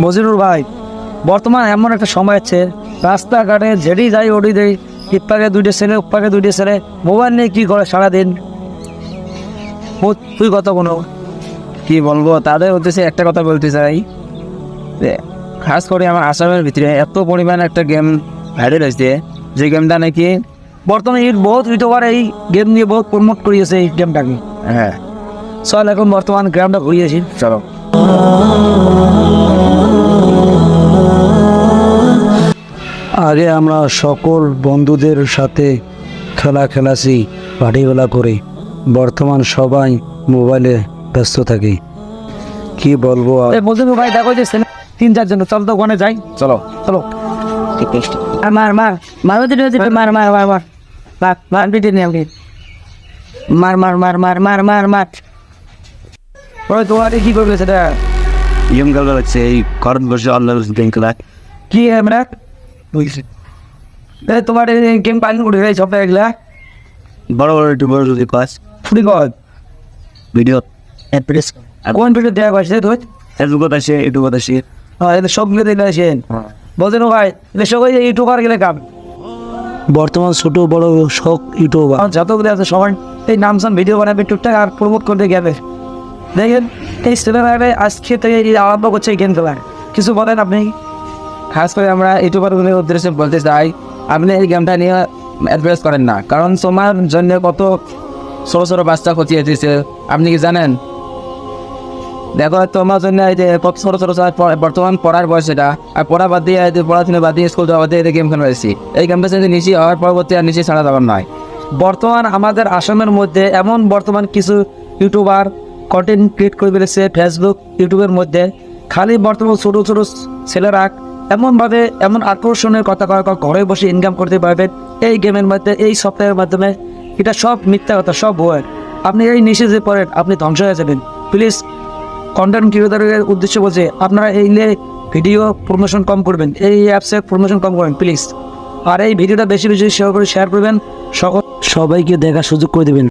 মজিরুর ভাই বর্তমান এমন একটা সময় আছে রাস্তাঘাটে যেটি যাই ওটি দেয় ইপ্পাকে দুইটা ছেলে উপাকে দুইটা ছেলে মোবাইল নিয়ে কী করে সারাদিন? তুই কত কোনো? কি বলব তাদের উদ্দেশ্যে একটা কথা বলতে চাই খাস করে আমার আসামের ভিতরে এত পরিমাণ একটা গেম ভাইরাল হয়েছে যে গেমটা নাকি বর্তমানে ইট বহুত ইউটিউবার এই গেম নিয়ে বহুত প্রমোট করিয়েছে এই গেমটাকে হ্যাঁ। চল এখন বর্তমান গ্রামটা ঘুরিয়েছি চলো। আগে আমরা সকল বন্ধুদের সাথে খেলা খেলাছি পাটিবেলা করে। বর্তমান সবাই মোবাইলে ব্যস্ত থাকি। কি বলব ভাই দেখো যে তিন চারজন চল তো ওখানে যাই। চলো। চলো। আর মার মার। মার মার মার মার মার। মার মার মার মার মার মার মার মার। ওই তোমার কি করবে সেটা গেম খেলা হচ্ছে এই ঘর বসে গেম খেলা। কি আমরা তোমার গেম পাইনি উঠে গেছে সব এগুলা বড় বড় ইউটিউবার যদি পাস ফুটি কর। ভিডিও কোন ভিডিও দেওয়া হয়েছে তুই ফেসবুকত আছে ইউটিউবত আছে। হ্যাঁ এটা সবগুলো দিলে আসেন। বলছেন ভাই এটা সবাই ইউটিউবার গেলে কাম। বর্তমান ছোট বড় শখ ইউটিউবার যতগুলো আছে সবাই এই নাম সাম ভিডিও বানাবে টুকটাক আর প্রমোট করতে গেলে দেখেন, এই ছেলেরা আজকে থেকে আরম্ভ করছে গেম খেলার কিছু বলেন আপনি? খাস করে আমরা ইউটিউবারগুলোর উদ্দেশ্যে বলতে চাই, আপনি এই গেমটা নিয়ে অ্যাডভাইস করেন না। কারণ তোমার জন্য কত ছোটো ছোটো বাচ্চা ক্ষতি হয়েছে। আপনি কি জানেন? দেখো, তোমার জন্য এই যে কত ছোটো ছোটো বর্তমান পড়ার বয়স এটা। আর পড়া বাদ দিয়ে পড়াশোনা বাদ দিয়ে স্কুল যাওয়া বাদ দিয়ে গেম খেলা হয়েছি। এই গেমটা যদি নিচে হওয়ার পরবর্তী আর নিচে ছাড়া যাবার নয়। বর্তমান আমাদের আসামের মধ্যে এমন বর্তমান কিছু ইউটিউবার কন্টেন্ট ক্রিয়েট করে ফেলেছে ফেসবুক ইউটিউবের মধ্যে। খালি বর্তমান ছোটো ছোটো ছেলেরা এমনভাবে এমন আকর্ষণের কথা কয় কয় ঘরে বসে ইনকাম করতে পারবেন এই গেমের মধ্যে, এই সফটওয়্যারের মাধ্যমে। এটা সব মিথ্যা কথা, সব বই আপনি এই যে পড়েন, আপনি ধ্বংস হয়ে যাবেন। প্লিজ কন্টেন্ট ক্রিয়েটারের উদ্দেশ্য বলছে, আপনারা এই নিয়ে ভিডিও প্রমোশন কম করবেন, এই অ্যাপসের প্রমোশন কম করবেন প্লিজ আর এই ভিডিওটা বেশি বেশি শেয়ার করে শেয়ার করবেন সকল সবাইকে দেখার সুযোগ করে দেবেন।